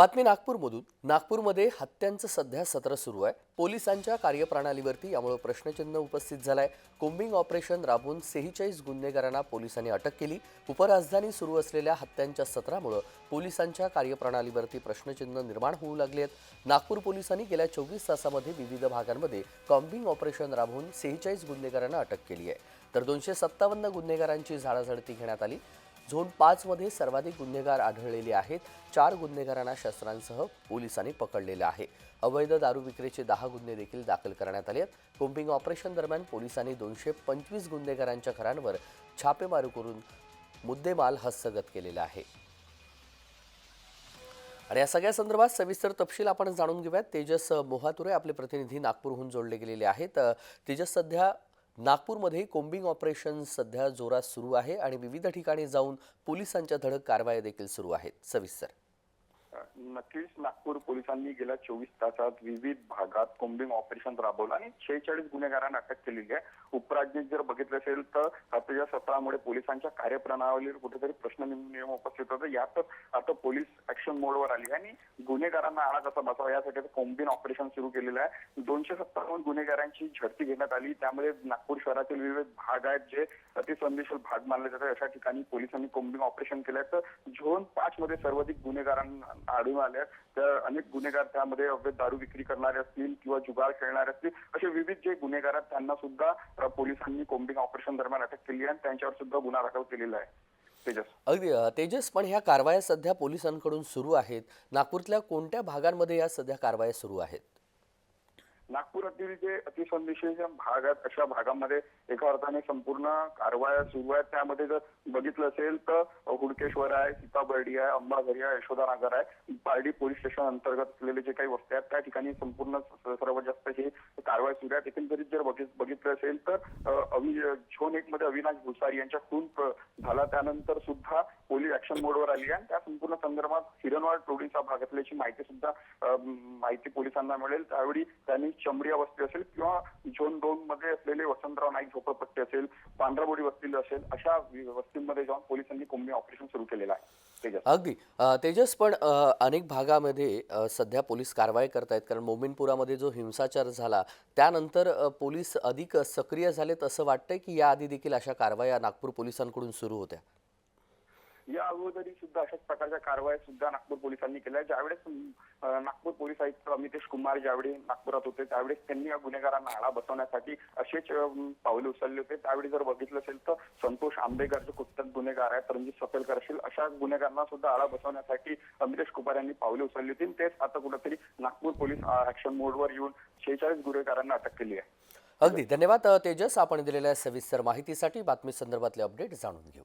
बातमी नागपूरमधून. नागपूरमध्ये हत्यांचं सध्या सत्र सुरू आहे. पोलिसांच्या कार्यप्रणालीवरती यामुळे प्रश्नचिन्ह उपस्थित झालाय. कोम्बिंग ऑपरेशन राबवून सेहेचाळीस गुन्हेगारांना पोलिसांनी अटक केली. उपराजधानी सुरू असलेल्या हत्यांच्या सत्रामुळे पोलिसांच्या कार्यप्रणालीवरती प्रश्नचिन्ह निर्माण होऊ लागले आहेत. नागपूर पोलिसांनी गेल्या चोवीस तासामध्ये विविध भागांमध्ये कॉम्बिंग ऑपरेशन राबवून सेहेचाळीस गुन्हेगारांना अटक केली आहे. तर दोनशे सत्तावन्न गुन्हेगारांची झाडाझडती घेण्यात आली. झोन पाचमध्ये सर्वाधिक गुन्हेगार आढळलेले आहेत. चार गुन्हेगारांना शस्त्रांसह पोलिसांनी पकडलेलं आहे. अवैध दारू विक्रीचे दहा गुन्हे देखील दाखल करण्यात आले आहेत. कोम्बिंग ऑपरेशन दरम्यान पोलिसांनी दोनशे पंचवीस गुन्हेगारांच्या घरांवर छापेमारी करून मुद्देमाल हस्तगत केलेला आहे. आणि या सगळ्या संदर्भात सविस्तर तपशील आपण जाणून घेऊयात. तेजस मोहातुरे आपले प्रतिनिधी नागपूरहून जोडले गेलेले आहेत. तेजस सध्या नागपूरमध्ये कोम्बिंग ऑपरेशन सध्या जोरात सुरू आहे आणि विविध ठिकाणी जाऊन पोलिसांच्या धडक कारवाया देखील सुरू आहेत. सविस्तर. नक्कीच नागपूर पोलिसांनी गेल्या चोवीस तासात विविध भागात कोम्बिंग ऑपरेशन राबवलं आणि शेहेचाळीस गुन्हेगारांना अटक केलेली आहे. उपराज्यात जर बघितलं असेल तर हत्येच्या सत्रामुळे पोलिसांच्या कार्यप्रणालीवर कुठेतरी प्रश्न नियम उपस्थित होता. यातच आता पोलीस ऍक्शन मोडवर आली आणि गुन्हेगारांना आळा कसा बसावा यासाठी कोम्बिंग ऑपरेशन सुरू केलेलं आहे. दोनशे सत्तावन्न गुन्हेगारांची झडती घेण्यात आली. त्यामुळे नागपूर शहरातील विविध भाग आहेत जे अतिसंवेदनशील भाग मानले जातात. अशा ठिकाणी पोलिसांनी कोम्बिंग ऑपरेशन केलंय. तर झोन पाच मध्ये सर्वाधिक गुन्हेगारांना आढळून आले तर अनेक गुन्हेगार त्यामध्ये अवैध दारू विक्री करणारे असतील किंवा जुगार खेळणारे असतील असे विविध जे गुन्हेगार आहेत त्यांना सुद्धा पोलिसांनी कोम्बिंग ऑपरेशन दरम्यान अटक केली आहे आणि त्यांच्यावर सुद्धा गुन्हा दाखल केलेला आहे. तेजस. अगदी तेजस पण ह्या कारवाया सध्या पोलिसांकडून सुरू आहेत. नागपूरतल्या कोणत्या भागांमध्ये या सध्या कारवाया सुरू आहेत? नागपुरातील जे अतिसंवेदनशील भागात भाग आहेत अशा भागामध्ये एका अर्थाने संपूर्ण कारवाया सुरू आहेत. त्यामध्ये जर बघितलं असेल तर हुडकेश्वर आहे सीताबर्डी आहे अंबाझरी आहे यशोदानगर आहे. पारडी पोलीस स्टेशन अंतर्गत असलेले जे काही वस्त्या आहेत त्या ठिकाणी संपूर्ण सर्वात जास्त हे कारवाया सुरू आहेत. एकंदरीत जर बघित- बघितलं असेल तर अवि झोन एक मध्ये अविनाश भुसारी यांच्या खून झाला. त्यानंतर सुद्धा पोलीस ऍक्शन मोडवर आली आहे. त्या संपूर्ण संदर्भात हिरणवाड टोळीचा भाग असल्याची माहिती सुद्धा माहिती पोलिसांना मिळेल. त्यावेळी त्यांनी चमडिया वस्ती असेल किंवा झोन दोन मध्ये असलेले वसंतराव नाईक झोपडपट्टी असेल पांढराबोडी वस्ती असेल अशा वस्तींमध्ये जाऊन पोलिसांनी कोंबडी ऑपरेशन सुरू केलेलं आहे. अगदी. तेजस पण अनेक भागामध्ये सध्या पोलीस कारवाई करतायत. कारण मोमिनपुरामध्ये जो हिंसाचार झाला त्यानंतर पोलीस अधिक सक्रिय झालेत असं वाटतंय की याआधी देखील अशा कारवाया नागपूर पोलिसांकडून सुरू होत्या? या अगोदरी सुद्धा अशाच प्रकारच्या कारवाया सुद्धा नागपूर पोलिसांनी केल्या. ज्यावेळेस नागपूर पोलीस आयुक्त अमितेश कुमार ज्यावेळी नागपुरात होते त्यावेळेस त्यांनी या गुन्हेगारांना आळा बसवण्यासाठी असेच पावले उचलले होते. त्यावेळी जर बघितलं असेल तर संतोष आंबेकर जो कुख्यात गुन्हेगार आहेत रणजित सफेलकर असेल अशा गुन्हेगारांना सुद्धा आळा बसवण्यासाठी अमितेश कुमार यांनी पावले उचलली होती. तेच आता कुठेतरी नागपूर पोलीस ऍक्शन मोडवर येऊन शेहेचाळीस गुन्हेगारांना अटक केली आहे. अगदी. धन्यवाद तेजस. आपण दिलेल्या सविस्तर माहितीसाठी बातमी संदर्भातले अपडेट जाणून घेऊ.